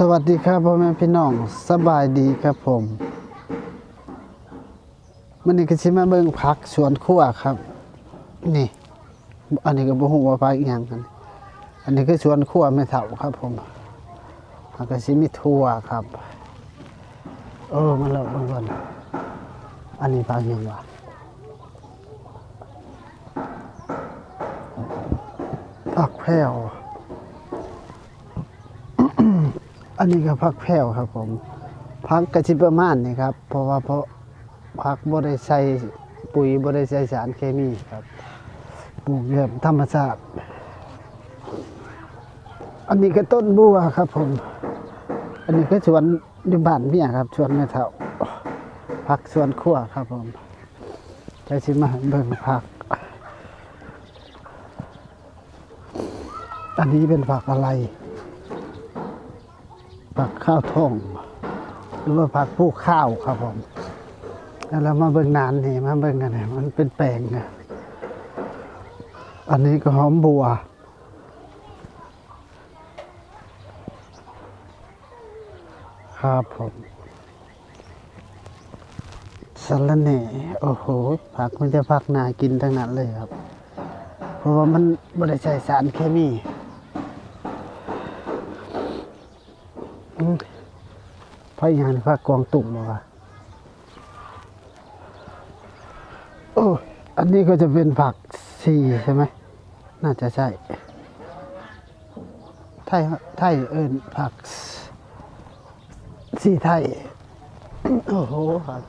สวัสดีครับพ่อแม่พี่น้องสบายดีครับผมมันนี้ก็สิมาเบิ่งผักสวนครัวครับ นี่ อันนี้ก็บ่ฮู้ว่าผักอีหยังกัน อันนี้คือสวนครัวแม่เฒ่าครับ ผมมันก็สิมีทั่วครับเออมาเลาะเบิ่งก่อนอันนี้ผักหยังวะผักแพรว อันนี้ก็พักแผ่วครับผมพักกระชิประมาณนี่ครับ เพราะว่าเพราะพักบ่ได้ใส่ปุ๋ยบ่ได้ใส่สารเคมีครับปลูกแบบธรรมชาติอันนี้ก็ต้นบัวครับผม อันนี้ก็สวนอยู่บ้านเมียครับสวนแม่เฒ่าพักสวนครัวครับผมจะสิมาเบิ่งผัก อันนี้เป็นผักอะไร ผักข้าวทองหรือว่าผักผู้ข้าวครับผมแล้วมาเบิ่งนานนี่มาเบิ่งกันเนี่ยมันเป็นแปลงนะอันนี้ก็หอมบัว ครับผมสะระแหน่โอ้โหผักมันจะผักนากินทั้งนั้นเลยครับ เพราะว่ามันไม่ได้ใช้สารเคมี อืม พระยานพระกวางตุ่มบอว่าโอ้อันนี้ก็จะเป็นผักชีใช่ไหม น่าจะใช่ ไทย ไทยเอิญผักชีไทย โอ้โหครับ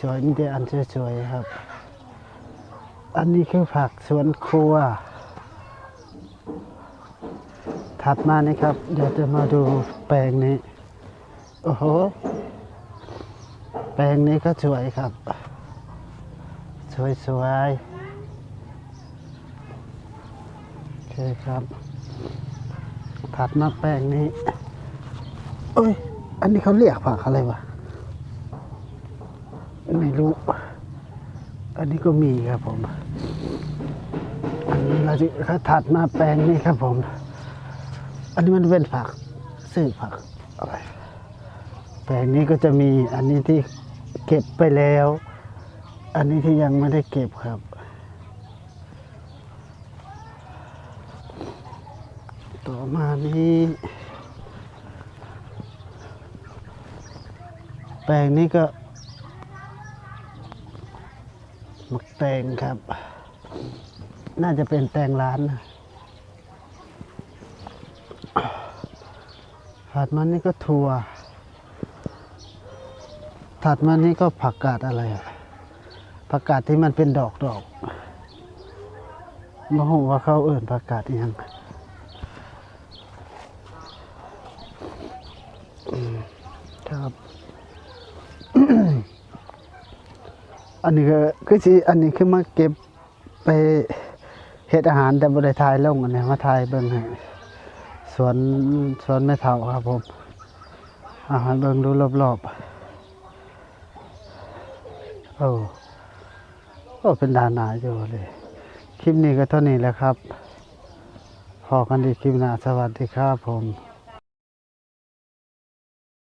สวยๆมีแต่อันสวยๆครับ อันนี้คือผักสวนครัว ถัดมานี่ครับ เดี๋ยวจะมาดูแปลงนี้ โอ้โห แปลงนี้ก็สวยครับ สวยสวยโอเคครับ ถัดมาแปลงนี้เอ้ย อันนี้เขาเรียกผักอะไรวะ ไม่รู้ อันนี้ก็มีครับผม อันนี้เราจะถัดมาแปลงนี้ครับผม อันนี้มันเป็นผักซื้อผักอะไรแปลงนี้ก็จะมีอันนี้ที่เก็บไปแล้ว อันนี้ที่ยังไม่ได้เก็บครับ ต่อมานี้แปลงนี้ก็หมักแตงครับ น่าจะเป็นแตงร้านนะ ถัดมานี่ก็ถั่ว ถัดมานี่ก็ผักกาดอะไรอะผักกาดที่มันเป็นดอกดอกมาหูว่าเขาเอื่นผักกาดอิหยังครับอันนี้ก็คือสิอันนี้คือมาเก็บไปเฮ็ดอาหารแต่บริทายลงอันนี้มาทายเบิ่งให้ สวนสวนแม่เฒ่าครับผมอาหารเบิ่งดูรอบๆโอ้โอ้เป็นดาหนาอยู่เลยคลิปนี้ก็เท่านี้แหละครับพอกันดีคลิปหน้าสวัสดีครับผม